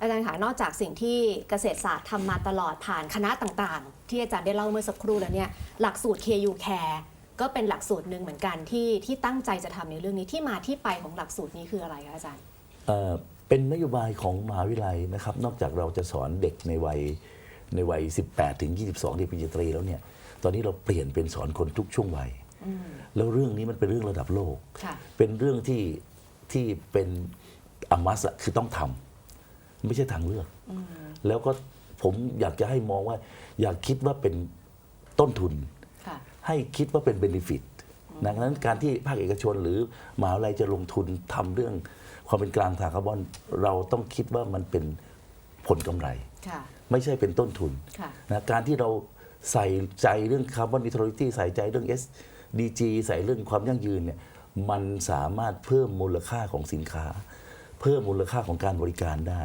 อาจารย์คะนอกจากสิ่งที่เกษตรศาสตร์ทำมาตลอดผ่านคณะต่างๆ ที่อาจารย์ได้เล่าเมื่อสักครู่แล้วเนี่ยหลักสูตร KU Care ก็เป็นหลักสูตรหนึ่งเหมือนกันที่ที่ตั้งใจจะทำในเรื่องนี้ที่มาที่ไปของหลักสูตรนี้คืออะไรคะอาจารย์เอ่อเป็นนโยบายของมหาวิทยาลัยนะครับ นอกจากเราจะสอนเด็กในวัยในวัย 18 ถึง 22เรียนปริญญาตรีแล้วเนี่ยตอนนี้เราเปลี่ยนเป็นสอนคนทุกช่วงวัยแล้วเรื่องนี้มันเป็นเรื่องระดับโลกค่ะเป็นเรื่องที่ที่เป็นอมัสคือต้องทำ ไม่ใช่ทางเลือก แล้วก็ผมอยากจะให้มองว่า อยากคิดว่าเป็นต้นทุนค่ะให้คิดว่าเป็นเบนฟิตดังนั้นการที่ภาคเอกชนหรือมหาวิทยาลัยจะลงทุนทำเรื่องความเป็นกลางทางคาร์บอน เราต้องคิดว่ามันเป็นผลกำไรค่ะไม่ใช่เป็นต้นทุนค่ะนะการที่เราใส่ใจเรื่องคาร์บอนนิ u t ร a ลิตี้ใส่ใจเรื่อง SDG ใส่เรื่องความยั่งยืนเนี่ยมันสามารถเพิ่มมูลค่าของสินค้า เพิ่มมูลค่าของการบริการได้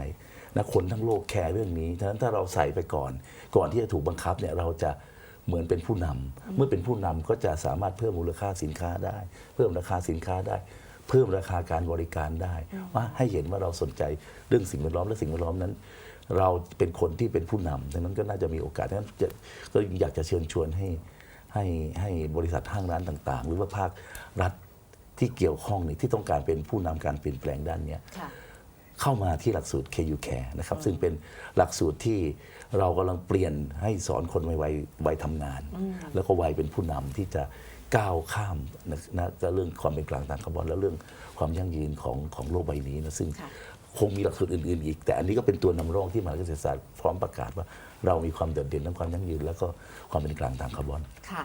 นะคนทั้งโลกแคร์เรื่องนี้ฉะนั้นถ้าเราใส่ไปก่อน ก่อนที่จะถูกบังคับเนี่ยเราจะเหมือนเป็นผู้นำเมื่อเป็นผู้นำก็จะสามารถเพิ่มมูลค่าสินค้าได้ เพิ่มราคาสินค้าได้ เพิ่มราคาการบริการได้ว่าให้เห็นว่าเราสนใจเรื่องสิ่งแวดล้อมและสิ่งแวดล้อมนั้น เราเป็นคนที่เป็นผู้นำดังนั้นก็น่าจะมีโอกาสดังนั้นจะก็อยากจะเชิญชวนให้ให้ให้บริษัทห้างร้านต่าง ๆ หรือว่าภาครัฐ ที่เกี่ยวข้องนี่ที่ต้องการเป็นผู้นำการเปลี่ยนแปลงด้านเนี้ยค่ะเข้ามาที่หลักสูตร KU Care นะครับซึ่งเป็นหลักสูตรที่เรากำลังเปลี่ยนให้สอนคนวัยวัยวัยทำงาน แล้วก็วัยเป็นผู้นำที่จะก้าวข้ามนะนะจะเรื่องความเป็นกลางทางคาร์บอนและเรื่องความยั่งยืนของของโลกใบนี้นะซึ่งค่ะคงมีหลักสูตรอื่นๆอีก แต่อันนี้ก็เป็นตัวนำร่องที่มหาวิทยาลัยเกษตรศาสตร์พร้อมประกาศว่าเรามีความโดดเด่นทั้งความยั่งยืน และก็ความเป็นกลางทางคาร์บอนค่ะ